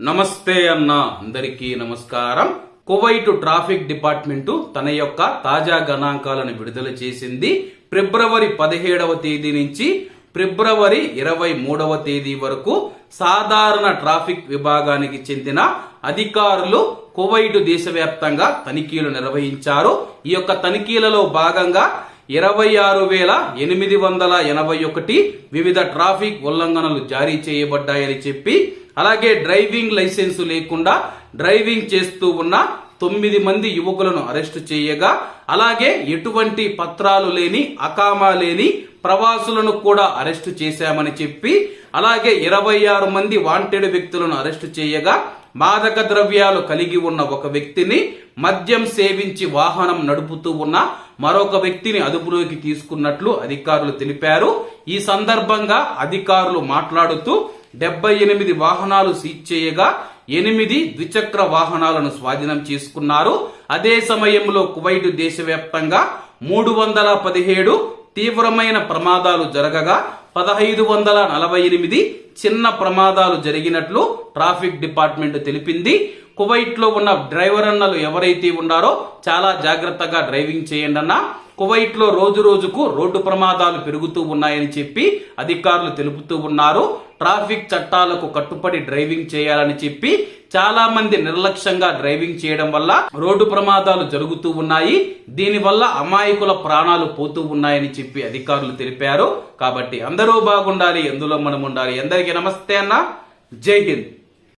నమస్తే అన్న అందరికీ నమస్కారం. కువైట్ ట్రాఫిక్ డిపార్ట్మెంటు తన యొక్క తాజా గణాంకాలను విడుదల చేసింది. ఫిబ్రవరి పదిహేడవ తేదీ నుంచి ఫిబ్రవరి ఇరవై మూడవ తేదీ వరకు సాధారణ ట్రాఫిక్ విభాగానికి చెందిన అధికారులు కువైట్ దేశవ్యాప్తంగా తనిఖీలు నిర్వహించారు. ఈ యొక్క తనిఖీలలో భాగంగా ఇరవై ఆరు వేల ఎనిమిది వందల ఎనభై ఒకటి వివిధ ట్రాఫిక్ ఉల్లంఘనలు జారీ చేయబడ్డాయని చెప్పి అలాగే డ్రైవింగ్ లైసెన్సు లేకుండా డ్రైవింగ్ చేస్తూ ఉన్న తొమ్మిది మంది యువకులను అరెస్టు చేయగా అలాగే ఎటువంటి పత్రాలు లేని అకామా లేని ప్రవాసులను కూడా అరెస్టు చేశామని చెప్పి అలాగే ఇరవై ఆరు మంది వాంటెడ్ వ్యక్తులను అరెస్టు చేయగా మాదక ద్రవ్యాలు కలిగి ఉన్న ఒక వ్యక్తిని మద్యం సేవించి వాహనం నడుపుతూ ఉన్న మరొక వ్యక్తిని అదుపులోకి తీసుకున్నట్లు అధికారులు తెలిపారు. ఈ సందర్భంగా అధికారులు మాట్లాడుతూ డెబ్బై ఎనిమిది వాహనాలు సీజ్ చేయగా ఎనిమిది ద్విచక్ర వాహనాలను స్వాధీనం చేసుకున్నారు. అదే సమయంలో కువైట్ దేశవ్యాప్తంగా మూడు వందల పదిహేడు తీవ్రమైన ప్రమాదాలు జరగగా పదహైదు వందల నలభై ఎనిమిది చిన్న ప్రమాదాలు జరిగినట్లు ట్రాఫిక్ డిపార్ట్మెంట్ తెలిపింది. కువైట్లో ఉన్న డ్రైవర్ అన్నలు ఎవరైతే ఉన్నారో చాలా జాగ్రత్తగా డ్రైవింగ్ చేయండి అన్న. కువైట్లో రోజు రోజుకు రోడ్డు ప్రమాదాలు పెరుగుతూ ఉన్నాయని చెప్పి అధికారులు తెలుపుతూ ఉన్నారు. ట్రాఫిక్ చట్టాలకు కట్టుబడి డ్రైవింగ్ చేయాలని చెప్పి చాలా మంది నిర్లక్ష్యంగా డ్రైవింగ్ చేయడం వల్ల రోడ్డు ప్రమాదాలు జరుగుతూ ఉన్నాయి. దీనివల్ల అమాయకుల ప్రాణాలు పోతూ ఉన్నాయని చెప్పి అధికారులు తెలిపారు. కాబట్టి అందరూ బాగుండాలి ఎందులో మనం ఉండాలి. అందరికీ నమస్తే అన్న. జై హింద్.